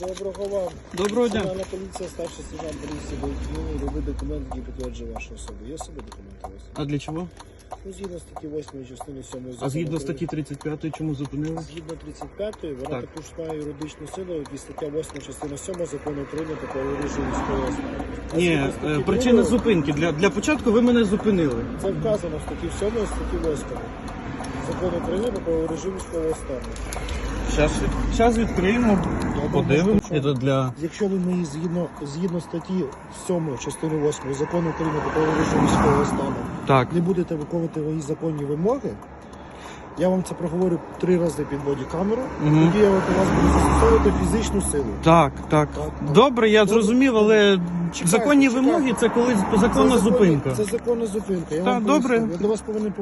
Доброго вам. Доброго дня. Національна поліція, старший сержант поліції Бойкіни, робить документ, який підтверджує вашу особу. Є собі документи у вас? А для чого? Ну, згідно статті 8 частини 7 закону А згідно статті 35 чому зупинили? Згідно 35 вона Так. також має юридичну силу, як і стаття 8 частина 7 закону України про правовий військового стану. А Ні, згідно е, причина 2 зупинки. Для, для початку ви мене зупинили. Це вказано в статті 7 статті 8 закону України про правовий військового стану. Зараз, зараз відкриємо, подивимося. Це для... Якщо ви мені згідно, згідно статті 7 частини 8 закону України про правовий військового стану Так. не будете виконувати мої законні вимоги, я вам це проговорю три рази під бодікамеру, Мгм. тоді я от у вас буду застосовувати фізичну силу. Так, так. Так, так. Добре, я зрозумів, але Чекайте, законні чекайте. вимоги це коли законна Це зупинка. Це законна зупинка. Я Так, вам добре. поясню. Я до вас повинен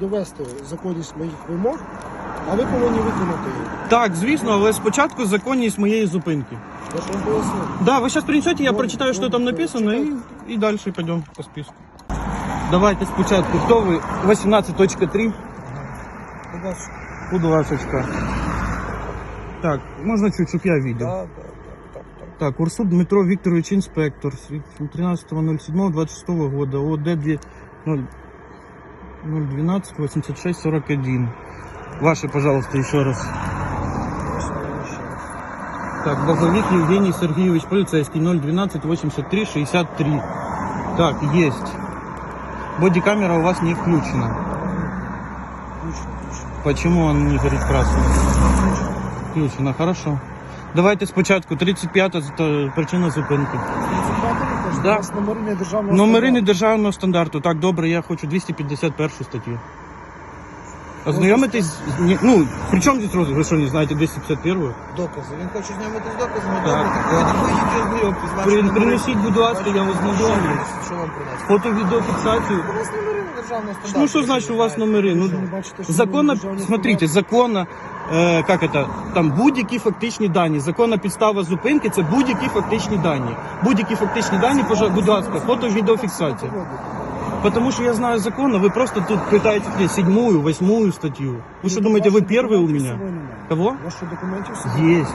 довести законність моїх вимог, а ви повинні виконати їх. Так, звісно, але спочатку законність моєї зупинки. Я ж вам поясню. Да, вы сейчас принесете, я прочитаю, что там написано, и, читайте. и дальше пойдем по списку. Давайте спочатку, хто ви? 18.3. Будувашечка. Так, можна чуть, щоб я видел. Так, так, так, так. Так, Урсуд Дмитро Викторович, инспектор, с 13.07.26 года, ОД 012 86 41. Ваши, пожалуйста, еще раз. Так, Базовик Евгений Сергеевич, полицейский, 012 83 63. Так, есть. Бодикамера у вас не включена. Почему он не горит красным? Включена, хорошо. Давайте спочатку 35 это причина зупинки. Це Да. У вас номери не державного Номери стандарту. недержавного стандарту. Так, добре, я хочу 251 статтю. Ознайомитись, ні, ну, при чому здесь розгляд? Ви що, не знаєте 251? Докази. Він хоче знайомити з доказами. Так. Добре, так давайте поїдьте ознайомтесь з При, вашими принесіть, будь ласка, я вас знайомлю. Що вам принести? Фото-відеофіксацію. У вас номери не державного стандарту. Ну, що значить у вас номери? Ну, бачите, що законно, смотрите, законно, е, как это, там будь-які фактичні дані. Законна підстава зупинки це будь-які фактичні дані. Будь-які фактичні дані, пожалуйста, будь ласка, фото-відеофіксація. Потому что я знаю закон, а вы просто тут пытаетесь мне седьмую, восьмую статью. Вы что думаете, вы первый у меня? Кого? Ваших документів з собою? Есть.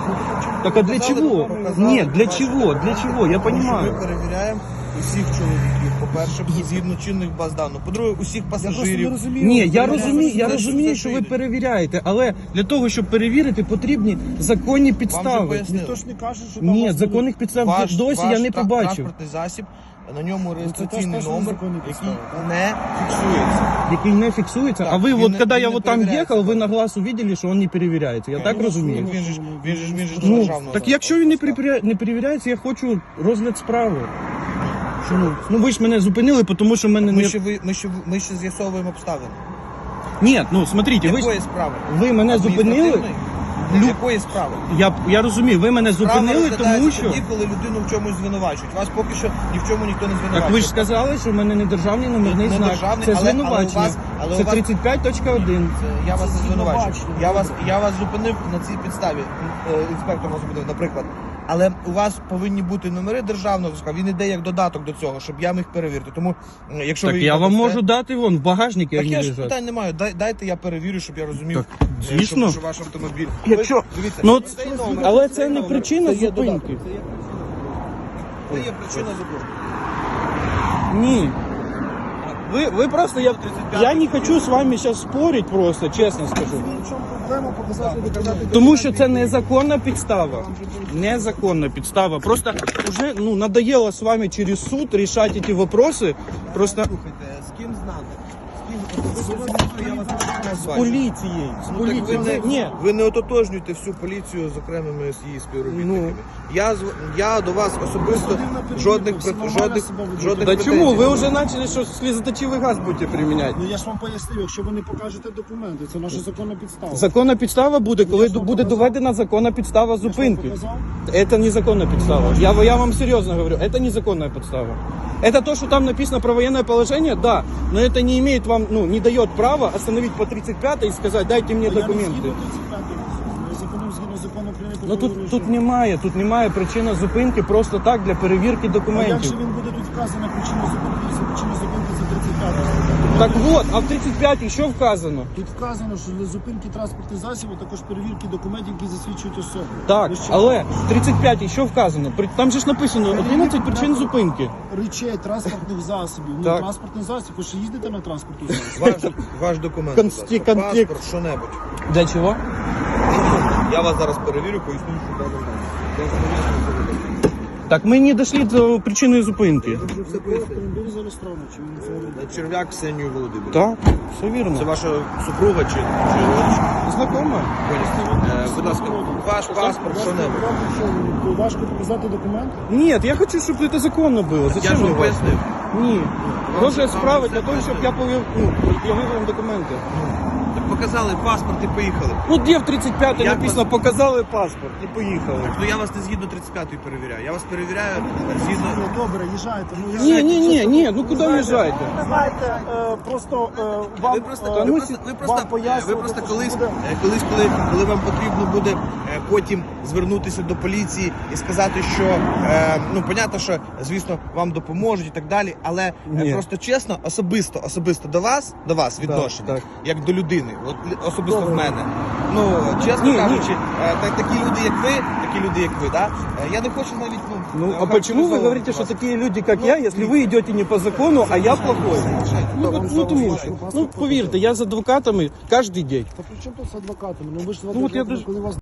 Так а для Показали, чего? показали, Нет, для бачите. чего? Для чего? Я Тому що Ми понимаю. перевіряємо усіх чоловіків. По-перше, згідно чинних баз даних. По-друге, усіх Я просто не пасажирів. розумію. Ні, я Перевіряємо розумію, я все, розумію, все, що що ви йде. перевіряєте, але для того, щоб перевірити, потрібні законні підстави. пояснили. Ніхто ж не каже, що там Ні, вас законних підстав Ваш, досі ваш я не тра- побачив. транспортний засіб, на ньому реєстраційний теж номер, який не фіксується. Який не фіксується. Так, а ви, він от не- коли він я не вот там перевіряється. їхав, ви на глаз увидели, що він не перевіряється. Я так Ну, розумію. Він же ж він же ж він же ж Ну, державного так якщо він не не перевіряється, я хочу розгляд справи. Чому? Ну ви ж мене зупинили, тому що в мене Ми не. ще, ви- ми ще, ми ще з'ясовуємо обставини. Ні, ну смотрите, ви, ж- Якої справи? ви мене зупинили. Адміністративної? Лю- Якої справи? Я, я розумію, ви мене Справа зупинили, тому що. тоді, коли людину в чомусь звинувачують. Вас поки що ні в чому ніхто не звинувачує. Так ви ж сказали, що в мене не державний номерний Не знак. державний, Це але- але у вас- але Це 35.1. Це Я вас не звинувачую. Я вас, я вас зупинив на цій підставі. Е, Інспектор вас зупинив, наприклад. Але у вас повинні бути номери державного зв'язку. Він іде як додаток до цього, щоб я міг перевірити. Тому, якщо Так ви я вам можу дати вон в багажнику, Так я ж лежать. питань не маю. Дай, дайте я перевірю, щоб я розумів, Так, е, звісно. Що, що ваш автомобіль. Якщо- Ви- дивіться, Ну, цей номер- але цей це не номер, причина це є зупинки. Це це є причина зупинки. Ні. Ви, вы просто я, я не хочу з вами зараз спорити просто, чесно скажу. В чому проблема показати доказати? Тому що це незаконна підстава. Незаконна підстава. Просто вже ну надоело з вами через суд рішати ці вопроси. Просто Слухайте, з ким знати? З ким ви я вас не з бачу. поліцією. З Ну, так ви, поліцією. не, Ні. ви не ототожнюєте всю поліцію з окремими з її співробітниками. Ну. Я, з- я до вас особисто жодних, всі прет- нормально жодних, себе ведуть. жодних Да претензій чому? Ви не вже маю. почали, що слізоточивий газ будете приміняти. Ну я ж вам пояснив, якщо ви не покажете документи, це наша законна підстава. Законна підстава буде, коли Я ж вам буде показав. доведена законна підстава Я ж вам зупинки. показав. Это незаконная подстава. Я, я вам серьезно говорю, это незаконная подстава. Это то, что там написано про военное положение, да, но это не имеет вам, ну, не дает права остановить по 35 і сказати, дайте мені Я не документы. згідно 35-ї, я законом згідно закону України про Ну тут, тут немає, тут немає причини зупинки просто так для перевірки А Якщо же він буде тут вказана причина зупинки, якщо причина зупинки це 35 стаття? Так вот, а в 35 що вказано? Тут вказано, що для зупинки транспортних засобів, також перевірки документів, які засвідчують особу. Так, Ви що? але в 35 що вказано? При- Там же ж написано 11 причин зупинки. речей транспортних засобів. Ну, Так. транспортний засіб, ви ж їздите на транспортному засобі. Ваш, ваш документ. Будь ласка. Паспорт, що-небудь. Для чого? Я вас зараз перевірю, поясню, що там. Я зобов'язаний це робити. Так ми не дійшли до причини зупинки. Я вже все Ви пояснив. автомобіль зареєстрований, чи він це робить? Черв'як Ксенію Володимирівну. Так, все Це вірно. ваша супруга чи, чи родичка? Знакома. Е, будь ласка, ваш паспорт, що-небудь. Вам що, ну, Важко показати документи? Нет, я хочу, чтобы это законно было. Я Зачем ж вам мне пояснив. Ні. Розгляд справи для того, щоб я повів, ну, явив вам документи. Так показали паспорт і поїхали. Ну, де в 35 Як написано, вас- показали паспорт і поїхали. Ну я вас не згідно 35-ї перевіряю. Я вас перевіряю згідно. Ну, добре, їжджайте. Ну, я Ні, ні, ні, ні, ну куди їжджаєте? Знаєте, е, просто е, вам, Ви просто, е, ви просто, ви вам просто, пояснювати, ви просто що колись, буде- е, колись коли, коли вам потрібно буде е, потім звернутися до поліції і сказати, що е, ну понятно, що звісно вам допоможуть і так далі, але е, Ні. просто чесно, особисто, особисто до вас, до вас відношення, так. як до людини, от особисто Добре. в мене. Ну чесно Ні, ні. кажучи, е, так, такі люди, як ви, такі люди, як ви, да, е, я не хочу навіть ну. Ну, а почему вы говорите, что такие люди, как я, если вы идете не по закону, а я плохой? Ну, вот, ну, тому що. Ну, повірте, я з адвокатами кожен день. Та при чому тут з адвокатами? Ну ви ж Ну, от я адвокатами, дуже- коли вас